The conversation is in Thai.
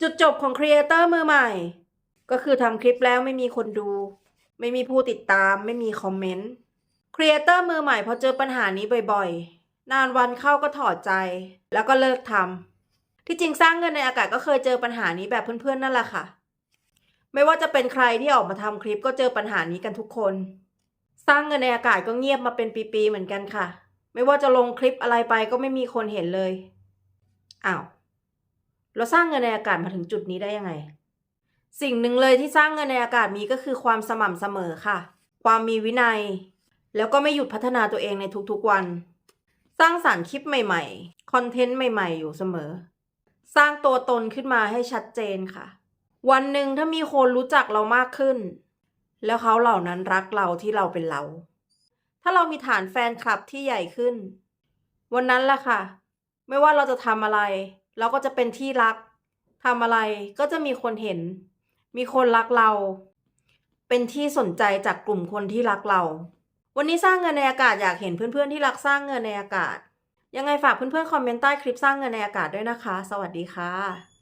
จุดจบของครีเอเตอร์มือใหม่ ก็คือทำคลิปแล้วไม่มีคนดู ไม่มีผู้ติดตาม ไม่มีคอมเมนต์ครีเอเตอร์มือใหม่พอเจอปัญหานี้บ่อยๆ นานวันเข้าก็ถอดใจ แล้วก็เลิกทำที่จริงสร้างเงินในอากาศก็เคยเจอปัญหานี้แบบเพื่อนๆนั่นแหละค่ะ ไม่ว่าจะเป็นใครที่ออกมาทำคลิปก็เจอปัญหานี้กันทุกคน สร้างเงินในอากาศก็เงียบมาเป็นปีๆเหมือนกันค่ะ ไม่ว่าจะลงคลิปอะไรไปก็ไม่มีคนเห็นเลยอ้าว เราสร้างเงินในอากาศมาถึงจุดนี้ได้ยังไง สิ่งหนึ่งเลยที่สร้างเงินในอากาศมีก็คือความสม่ำเสมอค่ะ ความมีวินัย แล้วก็ไม่หยุดพัฒนาตัวเองในทุกๆวัน สร้างสารรค์คลิปใหม่ๆ คอนเทนต์ใหม่ๆ อยู่เสมอ สร้างตัวตนขึ้นมาให้ชัดเจนค่ะ วันหนึ่งถ้ามีคนรู้จักเรามากขึ้น แล้วเขาเหล่านั้นรักเราที่เราเป็นเรา ถ้าเรามีฐานแฟนคลับที่ใหญ่ขึ้น วันนั้นแหละค่ะ ไม่ว่าเราจะทำอะไร เราก็จะเป็นที่รักทำอะไรก็จะมีคนเห็น มีคนรักเรา เป็นที่สนใจจากกลุ่มคนที่รักเรา วันนี้สร้างเงินในอากาศอยากเห็นเพื่อนๆที่รักสร้างเงินในอากาศ ยังไงฝากเพื่อนๆคอมเมนต์ใต้คลิปสร้างเงินในอากาศด้วยนะคะ สวัสดีค่ะ